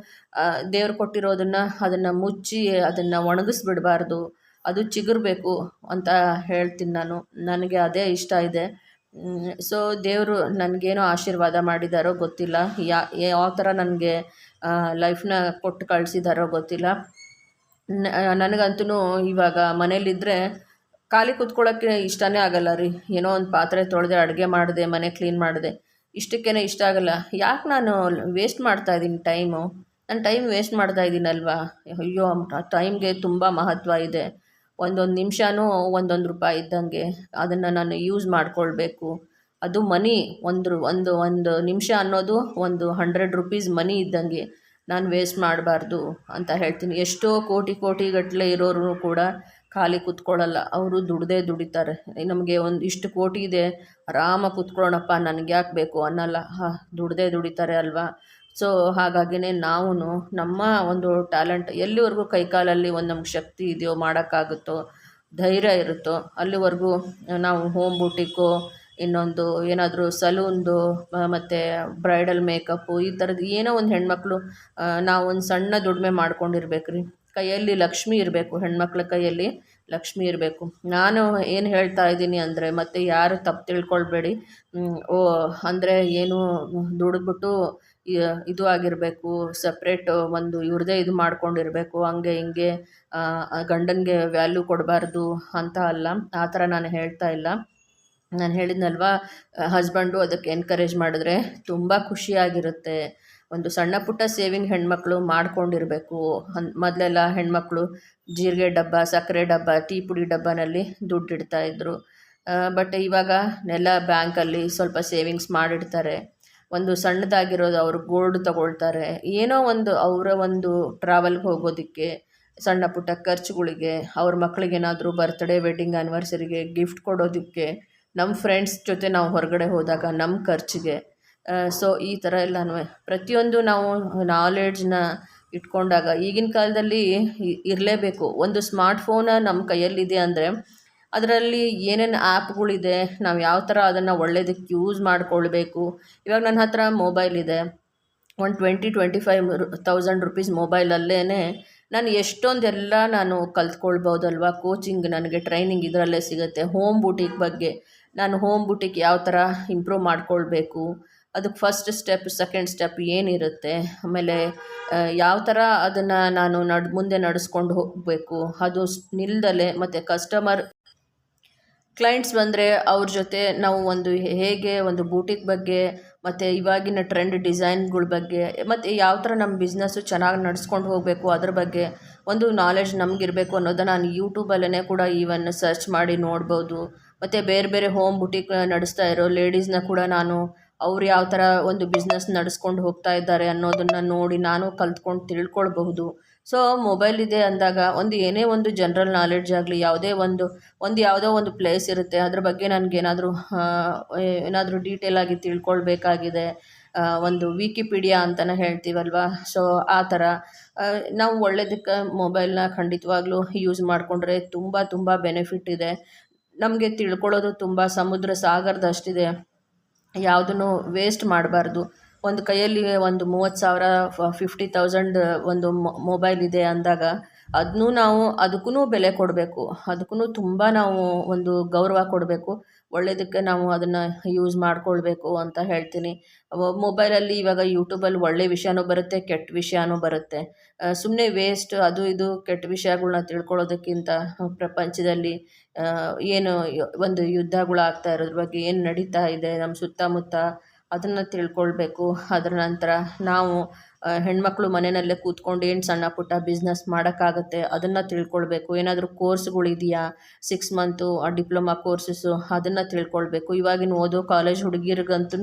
ದೇವ್ರು ಕೊಟ್ಟಿರೋದನ್ನು ಅದನ್ನು ಮುಚ್ಚಿ ಅದನ್ನು ಒಣಗಿಸ್ಬಿಡಬಾರ್ದು. ಅದು ಚಿಗುರಬೇಕು ಅಂತ ಹೇಳ್ತೀನಿ ನಾನು. ನನಗೆ ಅದೇ ಇಷ್ಟ ಇದೆ. ಸೊ ದೇವರು ನನಗೇನೋ ಆಶೀರ್ವಾದ ಮಾಡಿದಾರೋ ಗೊತ್ತಿಲ್ಲ. ಯಾವ ಥರ ನನಗೆ ಲೈಫ್ನ ಕೊಟ್ಟು ಕಳಿಸಿದಾರೋ ಗೊತ್ತಿಲ್ಲ. ನನಗಂತೂ ಇವಾಗ ಮನೇಲಿದ್ದರೆ ಖಾಲಿ ಕೂತ್ಕೊಳ್ಳೋಕ್ಕೆ ಇಷ್ಟನೇ ಆಗಲ್ಲ ರೀ. ಏನೋ ಒಂದು ಪಾತ್ರೆ ತೊಳೆದೆ ಅಡುಗೆ ಮಾಡಿದೆ, ಮನೆ ಕ್ಲೀನ್ ಮಾಡಿದೆ. ಇಷ್ಟಕ್ಕೇ ಇಷ್ಟ ಆಗಲ್ಲ. ಯಾಕೆ ನಾನು ವೇಸ್ಟ್ ಮಾಡ್ತಾ ಇದ್ದೀನಿ ಟೈಮು ನಾನು ಟೈಮ್ ವೇಸ್ಟ್ ಮಾಡ್ತಾ ಇದ್ದೀನಲ್ವಾ ಅಯ್ಯೋ ಟೈಮ್ಗೆ ತುಂಬ ಮಹತ್ವ ಇದೆ. ಒಂದೊಂದು ನಿಮಿಷನೂ ಒಂದೊಂದು ರೂಪಾಯಿ ಇದ್ದಂಗೆ ಅದನ್ನು ನಾನು ಯೂಸ್ ಮಾಡಿಕೊಳ್ಬೇಕು. ಅದು ಮನಿ ಒಂದು ಒಂದು ಒಂದು ನಿಮಿಷ ಅನ್ನೋದು ಒಂದು ಹಂಡ್ರೆಡ್ ರುಪೀಸ್ ಮನಿ ಇದ್ದಂಗೆ ನಾನು ವೇಸ್ಟ್ ಮಾಡಬಾರ್ದು ಅಂತ ಹೇಳ್ತೀನಿ. ಎಷ್ಟೋ ಕೋಟಿ ಕೋಟಿ ಗಟ್ಟಲೆ ಇರೋರು ಕೂಡ ಖಾಲಿ ಕೂತ್ಕೊಳ್ಳಲ್ಲ, ಅವರು ದುಡ್ದೇ ದುಡಿತಾರೆ. ನಮಗೆ ಒಂದು ಇಷ್ಟು ಕೋಟಿ ಇದೆ, ಆರಾಮ ಕೂತ್ಕೊಳ್ಳೋಣಪ್ಪ ನನಗೆ ಯಾಕೆ ಬೇಕು ಅನ್ನಲ್ಲ. ಹಾಂ, ದುಡ್ದೇ ದುಡಿತಾರೆ ಅಲ್ವಾ? ಸೊ ಹಾಗಾಗಿನೇ ನಾವು ನಮ್ಮ ಒಂದು ಟ್ಯಾಲೆಂಟ್, ಎಲ್ಲಿವರೆಗೂ ಕೈಕಾಲಲ್ಲಿ ಒಂದು ನಮ್ಗೆ ಶಕ್ತಿ ಇದೆಯೋ ಮಾಡೋಕ್ಕಾಗುತ್ತೋ, ಧೈರ್ಯ ಇರುತ್ತೋ, ಅಲ್ಲಿವರೆಗೂ ನಾವು ಹೋಮ್ ಬೂಟಿಕ್ಕೋ ಇನ್ನೊಂದು ಏನಾದರೂ ಸಲೂನ್ದು ಮತ್ತು ಬ್ರೈಡಲ್ ಮೇಕಪ್ಪು ಈ ಥರದ್ದು ಏನೋ ಒಂದು ಹೆಣ್ಮಕ್ಳು ನಾವು ಒಂದು ಸಣ್ಣ ದುಡಿಮೆ ಮಾಡ್ಕೊಂಡಿರ್ಬೇಕು ರೀ ಕೈಯಲ್ಲಿ ಲಕ್ಷ್ಮಿ ಇರಬೇಕು, ಹೆಣ್ಮಕ್ಳ ಕೈಯಲ್ಲಿ ಲಕ್ಷ್ಮಿ ಇರಬೇಕು. ನಾನು ಏನು ಹೇಳ್ತಾ ಇದ್ದೀನಿ ಅಂದರೆ, ಮತ್ತು ಯಾರು ತಪ್ಪು ತಿಳ್ಕೊಳ್ಬೇಡಿ. ಓ, ಅಂದರೆ ಏನು ದುಡಿದ್ಬಿಟ್ಟು ಇದು ಆಗಿರಬೇಕು ಸಪ್ರೇಟ್ ಒಂದು ಇವ್ರದೇ ಇದು ಮಾಡ್ಕೊಂಡಿರಬೇಕು, ಹಂಗೆ ಹಿಂಗೆ ಗಂಡನಿಗೆ ವ್ಯಾಲ್ಯೂ ಕೊಡಬಾರ್ದು ಅಂತ ಅಲ್ಲ. ಆ ಥರ ನಾನು ಹೇಳ್ತಾ ಇಲ್ಲ. ನಾನು ಹೇಳಿದ್ನಲ್ವಾ, ಹಸ್ಬೆಂಡು ಅದಕ್ಕೆ ಎನ್ಕರೇಜ್ ಮಾಡಿದ್ರೆ ತುಂಬ ಖುಷಿಯಾಗಿರುತ್ತೆ. ಒಂದು ಸಣ್ಣ ಪುಟ್ಟ ಸೇವಿಂಗ್ ಹೆಣ್ಮಕ್ಳು ಮಾಡ್ಕೊಂಡಿರಬೇಕು. ಅನ್ ಮೊದಲೆಲ್ಲ ಹೆಣ್ಮಕ್ಳು ಜೀರಿಗೆ ಡಬ್ಬ, ಸಕ್ಕರೆ ಡಬ್ಬ, ಟೀ ಪುಡಿ ಡಬ್ಬನಲ್ಲಿ ದುಡ್ಡು ಇಡ್ತಾಯಿದ್ರು ಬಟ್ ಇವಾಗ ಎಲ್ಲ ಬ್ಯಾಂಕಲ್ಲಿ ಸ್ವಲ್ಪ ಸೇವಿಂಗ್ಸ್ ಮಾಡಿಡ್ತಾರೆ. ಒಂದು ಸಣ್ಣದಾಗಿರೋದು ಅವರು ಗೋಲ್ಡ್ ತಗೊಳ್ತಾರೆ. ಏನೋ ಒಂದು ಅವರ ಒಂದು ಟ್ರಾವೆಲ್ಗೆ ಹೋಗೋದಕ್ಕೆ, ಸಣ್ಣ ಪುಟ್ಟ ಖರ್ಚುಗಳಿಗೆ, ಅವ್ರ ಮಕ್ಕಳಿಗೇನಾದರೂ ಬರ್ತ್ಡೇ ವೆಡ್ಡಿಂಗ್ ಆ್ಯನಿವರ್ಸರಿಗೆ ಗಿಫ್ಟ್ ಕೊಡೋದಕ್ಕೆ ನಮ್ಮ ಫ್ರೆಂಡ್ಸ್ ಜೊತೆ ನಾವು ಹೊರಗಡೆ ಹೋದಾಗ ನಮ್ಮ ಖರ್ಚಿಗೆ ಸೊ ಈ ಥರ ಎಲ್ಲನೂ ಪ್ರತಿಯೊಂದು ನಾವು ನಾಲೆಡ್ಜ್ನ ಇಟ್ಕೊಂಡಾಗ ಈಗಿನ ಕಾಲದಲ್ಲಿ ಇರಲೇಬೇಕು. ಒಂದು ಸ್ಮಾರ್ಟ್ ಫೋನ ನಮ್ಮ ಕೈಯಲ್ಲಿದೆ ಅಂದರೆ ಅದರಲ್ಲಿ ಏನೇನು ಆ್ಯಪ್ಗಳಿದೆ ನಾವು ಯಾವ ಥರ ಅದನ್ನು ಒಳ್ಳೆಯದಕ್ಕೆ ಯೂಸ್ ಮಾಡಿಕೊಳ್ಬೇಕು. ಇವಾಗ ನನ್ನ ಹತ್ರ ಮೊಬೈಲ್ ಇದೆ. ಒಂದು twenty twenty five thousand rupees ಮೊಬೈಲಲ್ಲೇ ನಾನು ಎಷ್ಟೊಂದೆಲ್ಲ ನಾನು ಕಲ್ತ್ಕೊಳ್ಬೋದಲ್ವ? ಕೋಚಿಂಗ್ ನನಗೆ ಟ್ರೈನಿಂಗ್ ಇದರಲ್ಲೇ ಸಿಗುತ್ತೆ. ಹೋಮ್ ಬೂಟಿಕ್ ಬಗ್ಗೆ. ನಾನು ಹೋಮ್ ಬುಟಿಕ್ ಯಾವ ಥರ ಇಂಪ್ರೂವ್ ಮಾಡ್ಕೊಳ್ಬೇಕು? ಅದಕ್ಕೆ ಫಸ್ಟ್ ಸ್ಟೆಪ್ ಸೆಕೆಂಡ್ ಸ್ಟೆಪ್ ಏನಿರುತ್ತೆ? ಆಮೇಲೆ ಯಾವ ಥರ ಅದನ್ನು ನಾನು ನಡ್, ಮುಂದೆ ನಡೆಸ್ಕೊಂಡು ಹೋಗಬೇಕು? ಅದು ನಿಲ್ದಲೆ ಮತ್ತು ಕಸ್ಟಮರ್ ಕ್ಲೈಂಟ್ಸ್ ಬಂದರೆ ಅವ್ರ ಜೊತೆ ನಾವು ಒಂದು ಹೇಗೆ ಒಂದು ಬೂಟಿಕ್ ಬಗ್ಗೆ, ಮತ್ತು ಇವಾಗಿನ ಟ್ರೆಂಡ್ ಡಿಸೈನ್ಗಳ ಬಗ್ಗೆ, ಮತ್ತು ಯಾವ ಥರ ನಮ್ಮ ಬಿಸ್ನೆಸ್ಸು ಚೆನ್ನಾಗಿ ನಡೆಸ್ಕೊಂಡು ಹೋಗಬೇಕು ಅದ್ರ ಬಗ್ಗೆ ಒಂದು ನಾಲೆಜ್ ನಮಗಿರಬೇಕು ಅನ್ನೋದನ್ನು ನಾನು ಯೂಟ್ಯೂಬಲ್ಲೇ ಕೂಡ ಈವನ್ ಸರ್ಚ್ ಮಾಡಿ ನೋಡ್ಬೋದು. ಮತ್ತು ಬೇರೆ ಬೇರೆ ಹೋಮ್ ಬುಟಿಕ್ ನಡೆಸ್ತಾ ಇರೋ ಲೇಡೀಸ್ನ ಕೂಡ ನಾನು ಅವ್ರು ಯಾವ ಥರ ಒಂದು ಬಿಸ್ನೆಸ್ ನಡೆಸ್ಕೊಂಡು ಹೋಗ್ತಾ ಇದ್ದಾರೆ ಅನ್ನೋದನ್ನು ನೋಡಿ ನಾನು ಕಲ್ತ್ಕೊಂಡು ತಿಳ್ಕೊಳ್ಬಹುದು. ಸೊ ಮೊಬೈಲ್ ಇದೆ ಅಂದಾಗ ಒಂದು ಏನೇ ಒಂದು ಜನರಲ್ ನಾಲೆಡ್ಜ್ ಆಗಲಿ, ಯಾವುದೇ ಒಂದು ಒಂದು ಯಾವುದೋ ಒಂದು ಪ್ಲೇಸ್ ಇರುತ್ತೆ, ಅದ್ರ ಬಗ್ಗೆ ನನಗೇನಾದರೂ ಏನಾದರೂ ಡೀಟೇಲಾಗಿ ತಿಳ್ಕೊಳ್ಬೇಕಾಗಿದೆ. ಒಂದು ವಿಕಿಪೀಡಿಯಾ ಅಂತಲೇ ಹೇಳ್ತೀವಲ್ವ? ಸೊ ಆ ಥರ. ನಾವು ಒಳ್ಳೆಯದಕ್ಕೆ ಮೊಬೈಲ್ನ ಖಂಡಿತವಾಗ್ಲೂ ಯೂಸ್ ಮಾಡಿಕೊಂಡ್ರೆ ತುಂಬ ತುಂಬ ಬೆನಿಫಿಟ್ ಇದೆ. ನಮಗೆ ತಿಳ್ಕೊಳ್ಳೋದು ತುಂಬ ಸಮುದ್ರ ಸಾಗರದಷ್ಟಿದೆ. ಯಾವುದನ್ನು ವೇಸ್ಟ್ ಮಾಡಬಾರ್ದು. ಒಂದು ಕೈಯಲ್ಲಿ ಒಂದು ಮೂವತ್ತು ಸಾವಿರ ಫಿಫ್ಟಿ ತೌಸಂಡ್ ಒಂದು ಮೊಬೈಲ್ ಇದೆ ಅಂದಾಗ ಅದನ್ನೂ ನಾವು ಅದಕ್ಕೂ ಬೆಲೆ ಕೊಡಬೇಕು. ಅದಕ್ಕೂ ತುಂಬ ನಾವು ಒಂದು ಗೌರವ ಕೊಡಬೇಕು. ಒಳ್ಳೆಯದಕ್ಕೆ ನಾವು ಅದನ್ನು ಯೂಸ್ ಮಾಡಿಕೊಳ್ಬೇಕು ಅಂತ ಹೇಳ್ತೀನಿ. ಮೊಬೈಲಲ್ಲಿ ಇವಾಗ ಯೂಟ್ಯೂಬಲ್ಲಿ ಒಳ್ಳೆ ವಿಷಯನೂ ಬರುತ್ತೆ, ಕೆಟ್ಟ ವಿಷಯನೂ ಬರುತ್ತೆ. ಸುಮ್ಮನೆ ವೇಸ್ಟ್ ಅದು ಇದು ಕೆಟ್ಟ ವಿಷಯಗಳನ್ನ ತಿಳ್ಕೊಳ್ಳೋದಕ್ಕಿಂತ ಪ್ರಪಂಚದಲ್ಲಿ ಏನು ಒಂದು ಯುದ್ಧಗಳು ಆಗ್ತಾ ಇರೋದ್ರ ಬಗ್ಗೆ ಏನು ನಡೀತಾ ಇದೆ ನಮ್ಮ ಸುತ್ತಮುತ್ತ ಅದನ್ನು ತಿಳ್ಕೊಳ್ಬೇಕು. ಅದರ ನಂತರ ನಾವು ಹೆಣ್ಮಕ್ಳು ಮನೆಯಲ್ಲೇ ಕೂತ್ಕೊಂಡು ಏನು ಸಣ್ಣ ಪುಟ್ಟ ಬಿಸ್ನೆಸ್ ಮಾಡೋಕ್ಕಾಗತ್ತೆ ಅದನ್ನು ತಿಳ್ಕೊಳ್ಬೇಕು. ಏನಾದರೂ ಕೋರ್ಸ್ಗಳಿದೆಯಾ ಸಿಕ್ಸ್ ಮಂತು ಡಿಪ್ಲೊಮಾ ಕೋರ್ಸಸ್ಸು ಅದನ್ನು ತಿಳ್ಕೊಳ್ಬೇಕು. ಇವಾಗಿನ ಓದೋ ಕಾಲೇಜ್ ಹುಡುಗಿರ್ಗಂತೂ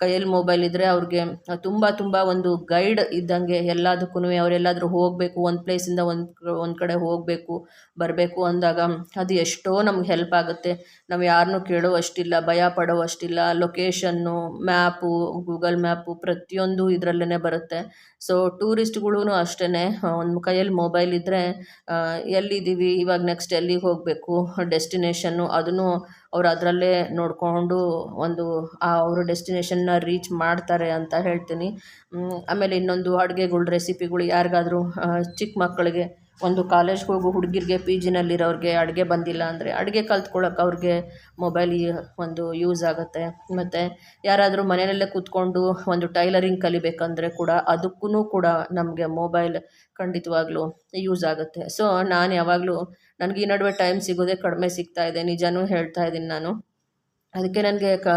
ಕೈಯಲ್ಲಿ ಮೊಬೈಲ್ ಇದ್ದರೆ ಅವ್ರಿಗೆ ತುಂಬ ತುಂಬ ಒಂದು ಗೈಡ್ ಇದ್ದಂಗೆ ಎಲ್ಲದಕ್ಕೂ ಅವರೆಲ್ಲಾದರೂ ಹೋಗಬೇಕು, ಒಂದು ಪ್ಲೇಸಿಂದ ಒಂದು ಒಂದು ಕಡೆ ಹೋಗಬೇಕು, ಬರಬೇಕು ಅಂದಾಗ, ಅದು ಎಷ್ಟೋ ನಮ್ಗೆ ಹೆಲ್ಪ್ ಆಗುತ್ತೆ. ನಾವು ಯಾರನ್ನೂ ಕೇಳುವಷ್ಟಿಲ್ಲ, ಭಯ ಪಡುವಷ್ಟಿಲ್ಲ ಲೊಕೇಶನ್ನು ಮ್ಯಾಪು ಗೂಗಲ್ ಮ್ಯಾಪು ಪ್ರತಿಯೊಂದು ಇದರಲ್ಲೇ ಬರುತ್ತೆ. ಸೊ ಟೂರಿಸ್ಟ್ಗಳೂ ಅಷ್ಟೇ ಒಂದು ಕೈಯಲ್ಲಿ ಮೊಬೈಲ್ ಇದ್ದರೆ ಎಲ್ಲಿದ್ದೀವಿ? ಇವಾಗ ನೆಕ್ಸ್ಟ್ ಎಲ್ಲಿಗೆ ಹೋಗಬೇಕು? ಡೆಸ್ಟಿನೇಷನ್ನು ಅದನ್ನು ಅವ್ರು ಅದರಲ್ಲೇ ನೋಡಿಕೊಂಡು ಒಂದು ಅವರು ಡೆಸ್ಟಿನೇಷನ್ನ ರೀಚ್ ಮಾಡ್ತಾರೆ ಅಂತ ಹೇಳ್ತೀನಿ. ಆಮೇಲೆ ಇನ್ನೊಂದು ಅಡುಗೆಗಳು ರೆಸಿಪಿಗಳು ಯಾರಿಗಾದ್ರೂ ಚಿಕ್ಕ ಮಕ್ಕಳಿಗೆ ಒಂದು ಕಾಲೇಜ್ಗೆ ಹೋಗೋ ಹುಡುಗಿರಿಗೆ ಪಿ ಜಿನಲ್ಲಿರೋರಿಗೆ ಅಡುಗೆ ಬಂದಿಲ್ಲ ಅಂದರೆ ಅಡುಗೆ ಕಲ್ತ್ಕೊಳ್ಳೋಕೆ ಅವ್ರಿಗೆ ಮೊಬೈಲ್ ಒಂದು ಯೂಸ್ ಆಗುತ್ತೆ. ಮತ್ತು ಯಾರಾದರೂ ಮನೆಯಲ್ಲೇ ಕೂತ್ಕೊಂಡು ಒಂದು ಟೈಲರಿಂಗ್ ಕಲಿಬೇಕಂದ್ರೆ ಕೂಡ ಅದಕ್ಕೂ ಕೂಡ ನಮಗೆ ಮೊಬೈಲ್ ಖಂಡಿತವಾಗ್ಲೂ ಯೂಸ್ ಆಗುತ್ತೆ. ಸೊ ನಾನು ಯಾವಾಗಲೂ ನನಗೆ ಈ ನಡುವೆ ಟೈಮ್ ಸಿಗೋದೇ ಕಡಿಮೆ ಸಿಗ್ತಾ ಇದೆ. ನಿಜನೂ ಹೇಳ್ತಾ ಇದ್ದೀನಿ ನಾನು. ಅದಕ್ಕೆ ನನಗೆ ಕ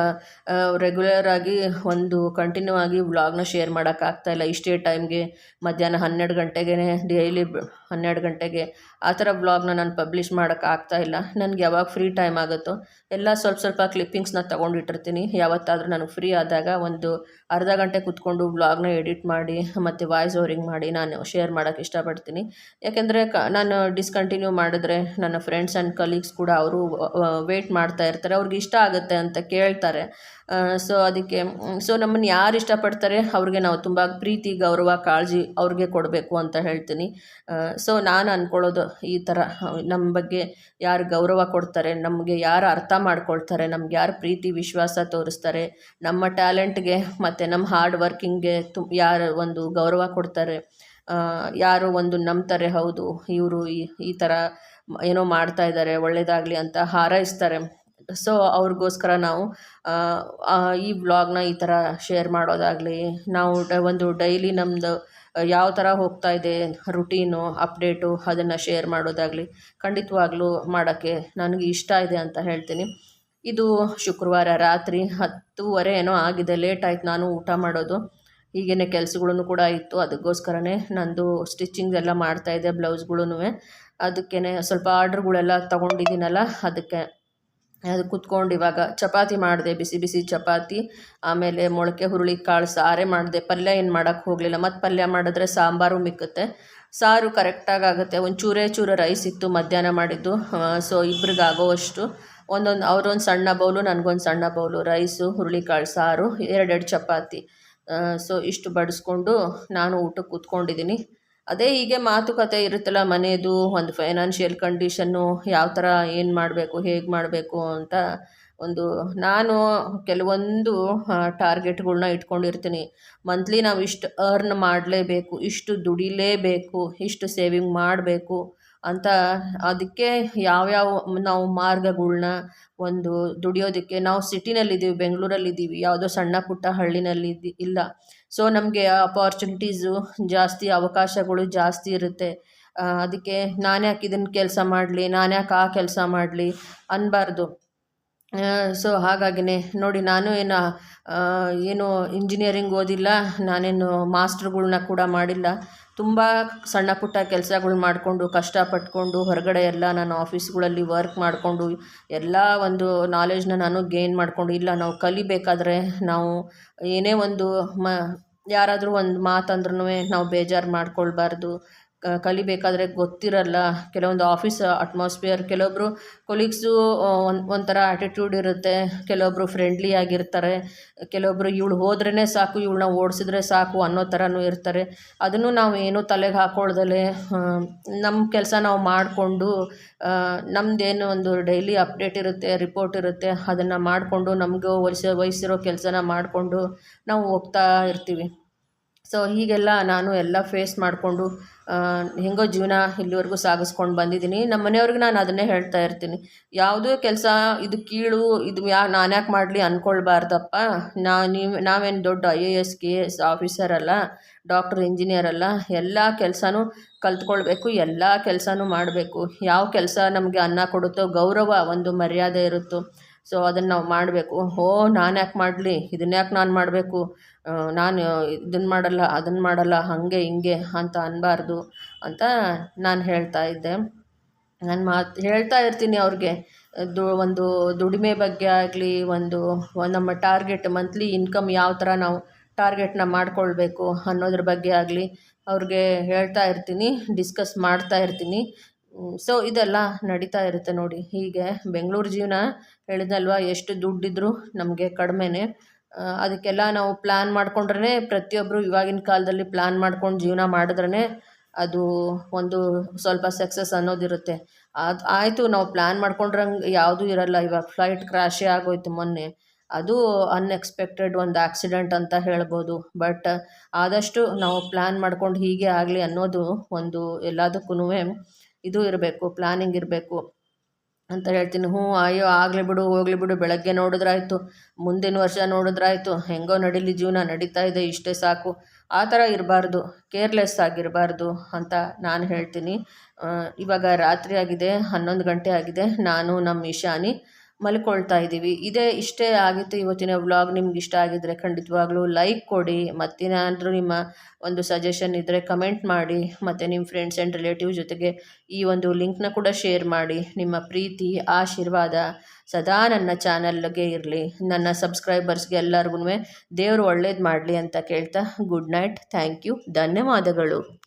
ರೆಗ್ಯುಲರ್ ಆಗಿ ಒಂದು ಕಂಟಿನ್ಯೂ ಆಗಿ ವ್ಲಾಗ್ನ ಶೇರ್ ಮಾಡೋಕ್ಕಾಗ್ತಾಯಿಲ್ಲ ಇಷ್ಟೇ ಟೈಮ್ಗೆ ಮಧ್ಯಾಹ್ನ ಹನ್ನೆರಡು ಗಂಟೆಗೆ ಡೈಲಿ ಹನ್ನೆರಡು ಗಂಟೆಗೆ ಆ ಥರ ವ್ಲಾಗ್ನ ನಾನು ಪಬ್ಲಿಷ್ ಮಾಡೋಕ್ಕಾಗ್ತಾ ಇಲ್ಲ. ನನಗೆ ಯಾವಾಗ ಫ್ರೀ ಟೈಮ್ ಆಗುತ್ತೋ, ಎಲ್ಲ ಸ್ವಲ್ಪ ಸ್ವಲ್ಪ ಕ್ಲಿಪ್ಪಿಂಗ್ಸ್ನ ತೊಗೊಂಡಿಟ್ಟಿರ್ತೀನಿ. ಯಾವತ್ತಾದರೂ ನನಗೆ ಫ್ರೀ ಆದಾಗ ಒಂದು ಅರ್ಧ ಗಂಟೆ ಕೂತ್ಕೊಂಡು ವ್ಲಾಗ್ನ ಎಡಿಟ್ ಮಾಡಿ, ಮತ್ತು ವಾಯ್ಸ್ ಓವರಿಂಗ್ ಮಾಡಿ ನಾನು ಶೇರ್ ಮಾಡೋಕ್ಕೆ ಇಷ್ಟಪಡ್ತೀನಿ. ಯಾಕೆಂದರೆ ಕ, ನಾನು ಡಿಸ್ಕಂಟಿನ್ಯೂ ಮಾಡಿದ್ರೆ ನನ್ನ ಫ್ರೆಂಡ್ಸ್ ಆ್ಯಂಡ್ ಕಲೀಗ್ಸ್ ಕೂಡ ಅವರು ವೇಟ್ ಮಾಡ್ತಾ ಇರ್ತಾರೆ. ಅವ್ರಿಗೆ ಇಷ್ಟ ಆಗುತ್ತೆ ಅಂತ ಕೇಳ್ತಾರೆ. ಸೊ ಅದಕ್ಕೆ ಸೊ ನಮ್ಮನ್ನು ಯಾರು ಇಷ್ಟಪಡ್ತಾರೆ, ಅವ್ರಿಗೆ ನಾವು ತುಂಬ ಪ್ರೀತಿ, ಗೌರವ, ಕಾಳಜಿ ಅವ್ರಿಗೆ ಕೊಡಬೇಕು ಅಂತ ಹೇಳ್ತೀನಿ. ಸೊ ನಾನು ಅಂದ್ಕೊಳ್ಳೋದು ಈ ಥರ ನಮ್ಮ ಬಗ್ಗೆ ಯಾರು ಗೌರವ ಕೊಡ್ತಾರೆ, ನಮಗೆ ಯಾರು ಅರ್ಥ ಮಾಡ್ಕೊಳ್ತಾರೆ, ನಮ್ಗೆ ಯಾರು ಪ್ರೀತಿ, ವಿಶ್ವಾಸ ತೋರಿಸ್ತಾರೆ, ನಮ್ಮ ಟ್ಯಾಲೆಂಟ್ಗೆ ಮತ್ತು ನಮ್ಮ ಹಾರ್ಡ್ ವರ್ಕಿಂಗ್ಗೆ ತು ಯಾರು ಒಂದು ಗೌರವ ಕೊಡ್ತಾರೆ ಯಾರು ಒಂದು ನಂಬ್ತಾರೆ, ಹೌದು, ಇವರು ಈ ಈ ಥರ ಏನೋ ಮಾಡ್ತಾ ಇದ್ದಾರೆ ಒಳ್ಳೆಯದಾಗಲಿ ಅಂತ ಹಾರೈಸ್ತಾರೆ. ಸೊ ಅವ್ರಿಗೋಸ್ಕರ ನಾವು ಈ ವ್ಲಾಗ್ನ ಈ ಥರ ಶೇರ್ ಮಾಡೋದಾಗಲಿ, ನಾವು ಒಂದು ಡೈಲಿ ನಮ್ಮದು ಯಾವ ಥರ ಹೋಗ್ತಾ ಇದೆ ರುಟೀನು ಅಪ್ಡೇಟು ಅದನ್ನು ಶೇರ್ ಮಾಡೋದಾಗಲಿ, ಖಂಡಿತವಾಗ್ಲೂ ಮಾಡೋಕ್ಕೆ ನನಗೆ ಇಷ್ಟ ಇದೆ ಅಂತ ಹೇಳ್ತೀನಿ. ಇದು ಶುಕ್ರವಾರ ರಾತ್ರಿ ಹತ್ತೂವರೆ ಏನೋ ಆಗಿದೆ ಲೇಟ್ ಆಯ್ತು ನಾನು ಊಟ ಮಾಡೋದು. ಈಗೇನೆ ಕೆಲಸಗಳೂ ಕೂಡ ಇತ್ತು, ಅದಕ್ಕೋಸ್ಕರನೇ ನಂದು ಸ್ಟಿಚಿಂಗ್ ಎಲ್ಲ ಮಾಡ್ತಾಯಿದ್ದೆ ಬ್ಲೌಸ್ಗಳೂ ಅದಕ್ಕೇ ಸ್ವಲ್ಪ ಆರ್ಡ್ರ್ಗಳೆಲ್ಲ ತೊಗೊಂಡಿದ್ದೀನಲ್ಲ, ಅದಕ್ಕೆ ಅದು ಕುತ್ಕೊಂಡು ಇವಾಗ ಚಪಾತಿ ಮಾಡಿದೆ, ಬಿಸಿ ಬಿಸಿ ಚಪಾತಿ, ಆಮೇಲೆ ಮೊಳಕೆ, ಹುರುಳಿ, ಕಾಳು ಸಾರೇ ಮಾಡಿದೆ. ಪಲ್ಯ ಏನು ಮಾಡೋಕ್ಕೆ ಹೋಗಲಿಲ್ಲ. ಮತ್ತು ಪಲ್ಯ ಮಾಡಿದ್ರೆ ಸಾಂಬಾರು ಮಿಕ್ಕುತ್ತೆ. ಸಾರು ಕರೆಕ್ಟಾಗಿ ಆಗುತ್ತೆ. ಒಂದು ಚೂರೇ ಚೂರು ರೈಸ್ ಇತ್ತು ಮಧ್ಯಾಹ್ನ ಮಾಡಿದ್ದು. ಸೊ ಇಬ್ರಿಗೆ ಆಗೋವಷ್ಟು ಒಂದೊಂದು, ಅವ್ರೊಂದು ಸಣ್ಣ ಬೌಲು, ನನಗೊಂದು ಸಣ್ಣ ಬೌಲು. ರೈಸು ಹುರುಳಿಕಾಳು ಸಾರು, ಎರಡೆರಡು ಚಪಾತಿ. ಸೊ ಇಷ್ಟು ಬಡಿಸ್ಕೊಂಡು ನಾನು ಊಟಕ್ಕೆ ಕೂತ್ಕೊಂಡಿದ್ದೀನಿ ಅದೇ ಹೀಗೆ ಮಾತುಕತೆ ಇರುತ್ತಲ್ಲ ಮನೆಯದು, ಒಂದು ಫೈನಾನ್ಷಿಯಲ್ ಕಂಡೀಷನ್ನು ಯಾವ ಥರ ಏನು ಮಾಡಬೇಕು, ಹೇಗೆ ಮಾಡಬೇಕು ಅಂತ ಒಂದು ನಾನು ಕೆಲವೊಂದು ಟಾರ್ಗೆಟ್ಗಳನ್ನ ಇಟ್ಕೊಂಡಿರ್ತೀನಿ. ಮಂತ್ಲಿ ನಾವು ಇಷ್ಟು ಅರ್ನ್ ಮಾಡಲೇಬೇಕು, ಇಷ್ಟು ದುಡಿಲೇಬೇಕು, ಇಷ್ಟು ಸೇವಿಂಗ್ ಮಾಡಬೇಕು. ಅಂತ ಅದಕ್ಕೆ ಯಾವ್ಯಾವ ನಾವು ಮಾರ್ಗಗಳ್ನ ಒಂದು ದುಡಿಯೋದಕ್ಕೆ ನಾವು ಸಿಟಿನಲ್ಲಿದ್ದೀವಿ, ಬೆಂಗಳೂರಲ್ಲಿದ್ದೀವಿ, ಯಾವುದೋ ಸಣ್ಣ ಪುಟ್ಟ ಹಳ್ಳಿನಲ್ಲಿ ಇಲ್ಲ. ಸೊ ನಮಗೆ ಅಪಾರ್ಚುನಿಟೀಸು ಜಾಸ್ತಿ, ಅವಕಾಶಗಳು ಜಾಸ್ತಿ ಇರುತ್ತೆ. ಅದಕ್ಕೆ ನಾನು ಯಾಕೆ ಇದನ್ನು ಕೆಲಸ ಮಾಡಲಿ, ನಾನು ಯಾಕೆ ಆ ಕೆಲಸ ಮಾಡಲಿ ಅನ್ನಬಾರ್ದು ಸೊ ಹಾಗಾಗಿನೇ ನೋಡಿ ನಾನು ಏನು ಏನು ಇಂಜಿನಿಯರಿಂಗ್ ಓದಿಲ್ಲ, ನಾನೇನು ಮಾಸ್ಟ್ರುಗಳ್ನ ಕೂಡ ಮಾಡಿಲ್ಲ. ತುಂಬ ಸಣ್ಣ ಪುಟ್ಟ ಕೆಲಸಗಳು ಮಾಡಿಕೊಂಡು, ಕಷ್ಟಪಟ್ಕೊಂಡು, ಹೊರಗಡೆ ಎಲ್ಲ ನಾನು ಆಫೀಸ್ಗಳಲ್ಲಿ ವರ್ಕ್ ಮಾಡಿಕೊಂಡು, ಎಲ್ಲ ಒಂದು ನಾಲೆಜ್ನ ನಾನು ಗೇನ್ ಮಾಡಿಕೊಂಡು, ಇಲ್ಲ ನಾವು ಕಲಿಬೇಕಾದ್ರೆ ನಾವು ಏನೇ ಒಂದು ಮ, ಯಾರಾದರೂ ಒಂದು ಮಾತಂದ್ರೂ ನಾವು ಬೇಜಾರು ಮಾಡ್ಕೊಳ್ಬಾರ್ದು. ಕಲಿಬೇಕಾದ್ರೆ ಗೊತ್ತಿರಲ್ಲ. ಕೆಲವೊಂದು ಆಫೀಸ್ ಅಟ್ಮಾಸ್ಫಿಯರ್ ಕೆಲವೊಬ್ಬರು ಕೊಲೀಗ್ಸು ಒಂದು, ಒಂಥರ ಆ್ಯಟಿಟ್ಯೂಡ್ ಇರುತ್ತೆ. ಕೆಲವೊಬ್ಬರು ಫ್ರೆಂಡ್ಲಿ ಆಗಿರ್ತಾರೆ. ಕೆಲವೊಬ್ಬರು ಇವಳು ಹೋದ್ರೇ ಸಾಕು, ಇವಳನ್ನ ಓಡಿಸಿದ್ರೆ ಸಾಕು ಅನ್ನೋ ಥರನೂ ಇರ್ತಾರೆ. ಅದನ್ನು ನಾವು ಏನೂ ತಲೆಗೆ ಹಾಕ್ಕೊಳ್ದಲೇ ನಮ್ಮ ಕೆಲಸ ನಾವು ಮಾಡಿಕೊಂಡು ನಮ್ಮದೇನು ಒಂದು ಡೈಲಿ ಅಪ್ಡೇಟ್ ಇರುತ್ತೆ ರಿಪೋರ್ಟ್ ಇರುತ್ತೆ, ಅದನ್ನು ಮಾಡಿಕೊಂಡು, ನಮಗೂ ವಯಸ್ಸು ವಹಿಸಿರೋ ಕೆಲಸನ ಮಾಡಿಕೊಂಡು ನಾವು ಹೋಗ್ತಾ ಇರ್ತೀವಿ. ಸೊ ಹೀಗೆಲ್ಲ ನಾನು ಎಲ್ಲ ಫೇಸ್ ಮಾಡಿಕೊಂಡು ಹೆಂಗೋ ಜೀವನ ಇಲ್ಲಿವರೆಗೂ ಸಾಗಿಸ್ಕೊಂಡು ಬಂದಿದ್ದೀನಿ. ನಮ್ಮ ಮನೆಯವ್ರಿಗೆ ನಾನು ಅದನ್ನೇ ಹೇಳ್ತಾ ಇರ್ತೀನಿ. ಯಾವುದೇ ಕೆಲಸ ಇದು ಕೀಳು, ಇದು ಯಾ, ನಾನು ಯಾಕೆ ಮಾಡಲಿ ಅಂದ್ಕೊಳ್ಬಾರ್ದಪ್ಪ ನಾ, ನೀವು, ನಾವೇನು ದೊಡ್ಡ I A S K S officer ಅಲ್ಲ, ಡಾಕ್ಟರ್, ಇಂಜಿನಿಯರ್ ಅಲ್ಲ, ಎಲ್ಲ ಕೆಲಸನೂ ಕಲ್ತ್ಕೊಳ್ಬೇಕು, ಎಲ್ಲ ಕೆಲಸನೂ ಮಾಡಬೇಕು. ಯಾವ ಕೆಲಸ ನಮಗೆ ಅನ್ನ ಕೊಡುತ್ತೋ ಗೌರವ, ಒಂದು ಮರ್ಯಾದೆ ಇರುತ್ತೋ ಸೊ ಅದನ್ನು ನಾವು ಮಾಡಬೇಕು. ಓ ನಾನು ಯಾಕೆ ಮಾಡಲಿ? ಇದನ್ನ ಯಾಕೆ ನಾನು ಮಾಡಬೇಕು? ನಾನು ಇದನ್ನು ಮಾಡಲ್ಲ ಅದನ್ನು ಮಾಡಲ್ಲ, ಹಾಗೆ, ಹಿಂಗೆ ಅಂತ ಅನ್ನಬಾರ್ದು ಅಂತ ನಾನು ಹೇಳ್ತಾ ಇದ್ದೆ. ನಾನು ಮಾತು, ಹೇಳ್ತಾ ಇರ್ತೀನಿ ಅವ್ರಿಗೆ. ದು, ಒಂದು ದುಡಿಮೆ ಬಗ್ಗೆ ಆಗಲಿ, ಒಂದು ನಮ್ಮ ಟಾರ್ಗೆಟ್ ಮಂತ್ಲಿ ಇನ್ಕಮ್ ಯಾವ ಥರ ನಾವು ಟಾರ್ಗೆಟ್ನ ಮಾಡ್ಕೊಳ್ಬೇಕು ಅನ್ನೋದ್ರ ಬಗ್ಗೆ ಆಗಲಿ ಅವ್ರಿಗೆ ಹೇಳ್ತಾ ಇರ್ತೀನಿ, ಡಿಸ್ಕಸ್ ಮಾಡ್ತಾ ಇರ್ತೀನಿ. ಸೊ, ಇದೆಲ್ಲ ನಡೀತಾ ಇರುತ್ತೆ ನೋಡಿ. ಹೀಗೆ ಬೆಂಗಳೂರು ಜೀವನ ಹೇಳಿದ್ನಲ್ವ, ಎಷ್ಟು ದುಡ್ಡಿದ್ರು ನಮಗೆ ಕಡಿಮೆನೇ. ಅದಕ್ಕೆಲ್ಲ ನಾವು ಪ್ಲ್ಯಾನ್ ಮಾಡಿಕೊಂಡ್ರೇ ಪ್ರತಿಯೊಬ್ಬರು ಇವಾಗಿನ ಕಾಲದಲ್ಲಿ ಪ್ಲ್ಯಾನ್ ಮಾಡ್ಕೊಂಡು ಜೀವನ ಮಾಡಿದ್ರೇ ಅದು ಒಂದು ಸ್ವಲ್ಪ ಸಕ್ಸಸ್ ಅನ್ನೋದಿರುತ್ತೆ. ಅದು ಆಯಿತು, ನಾವು ಪ್ಲ್ಯಾನ್ ಮಾಡ್ಕೊಂಡ್ರಂಗೆ ಯಾವುದೂ ಇರಲ್ಲ. ಇವಾಗ ಫ್ಲೈಟ್ ಕ್ರ್ಯಾಶೇ ಆಗೋಯ್ತು ಮೊನ್ನೆ. ಅದು ಅನ್ಎಕ್ಸ್ಪೆಕ್ಟೆಡ್ ಒಂದು ಆಕ್ಸಿಡೆಂಟ್ ಅಂತ ಹೇಳ್ಬೋದು. ಬಟ್ ಆದಷ್ಟು ನಾವು ಪ್ಲ್ಯಾನ್ ಮಾಡ್ಕೊಂಡು ಹೀಗೆ ಆಗಲಿ ಅನ್ನೋದು ಒಂದು ಎಲ್ಲದಕ್ಕೂ ಇದು ಇರಬೇಕು ಪ್ಲ್ಯಾನಿಂಗ್ ಇರಬೇಕು. ಅಂತ ಹೇಳ್ತೀನಿ. ಹ್ಞೂ, ಅಯ್ಯೋ, ಆಗಲಿ ಬಿಡು, ಹೋಗ್ಲಿ ಬಿಡು, ಬೆಳಗ್ಗೆ ನೋಡಿದ್ರಾಯ್ತು, ಮುಂದಿನ ವರ್ಷ ನೋಡಿದ್ರಾಯ್ತು, ಹೆಂಗೋ ನಡೀಲಿ ಜೀವನ, ನಡೀತಾ ಇದೆ, ಇಷ್ಟೇ ಸಾಕು. ಆ ಥರ ಇರಬಾರ್ದು, ಕೇರ್ಲೆಸ್ ಆಗಿರಬಾರ್ದು ಅಂತ ನಾನು ಹೇಳ್ತೀನಿ. ಇವಾಗ ರಾತ್ರಿ ಆಗಿದೆ, ಹನ್ನೊಂದು ಗಂಟೆ ಆಗಿದೆ, ನಾನು ನಮ್ಮ ಇಶಾನಿ ಮಲ್ಕೊಳ್ತಾ ಇದ್ದೀವಿ. ಇದೇ ಇಷ್ಟೇ ಆಗಿತ್ತು ಇವತ್ತಿನ ವ್ಲಾಗ್. ನಿಮ್ಗೆ ಇಷ್ಟ ಆಗಿದ್ದರೆ ಖಂಡಿತವಾಗ್ಲೂ ಲೈಕ್ ಕೊಡಿ. ಮತ್ತೇನಾದರೂ ನಿಮ್ಮ ಒಂದು ಸಜೆಷನ್ ಇದ್ದರೆ ಕಮೆಂಟ್ ಮಾಡಿ. ಮತ್ತು ನಿಮ್ಮ ಫ್ರೆಂಡ್ಸ್ ಆ್ಯಂಡ್ ರಿಲೇಟಿವ್ ಜೊತೆಗೆ ಈ ಒಂದು ಲಿಂಕ್ನ ಕೂಡ ಶೇರ್ ಮಾಡಿ. ನಿಮ್ಮ ಪ್ರೀತಿ, ಆಶೀರ್ವಾದ ಸದಾ ನನ್ನ ಚಾನಲ್ಗೆ ಇರಲಿ. ನನ್ನ ಸಬ್ಸ್ಕ್ರೈಬರ್ಸ್ಗೆ ಎಲ್ಲರಿಗೂ ದೇವರು ಒಳ್ಳೇದು ಮಾಡಲಿ ಅಂತ ಕೇಳ್ತಾ ಗುಡ್ ನೈಟ್ ಥ್ಯಾಂಕ್ ಯು ಧನ್ಯವಾದಗಳು.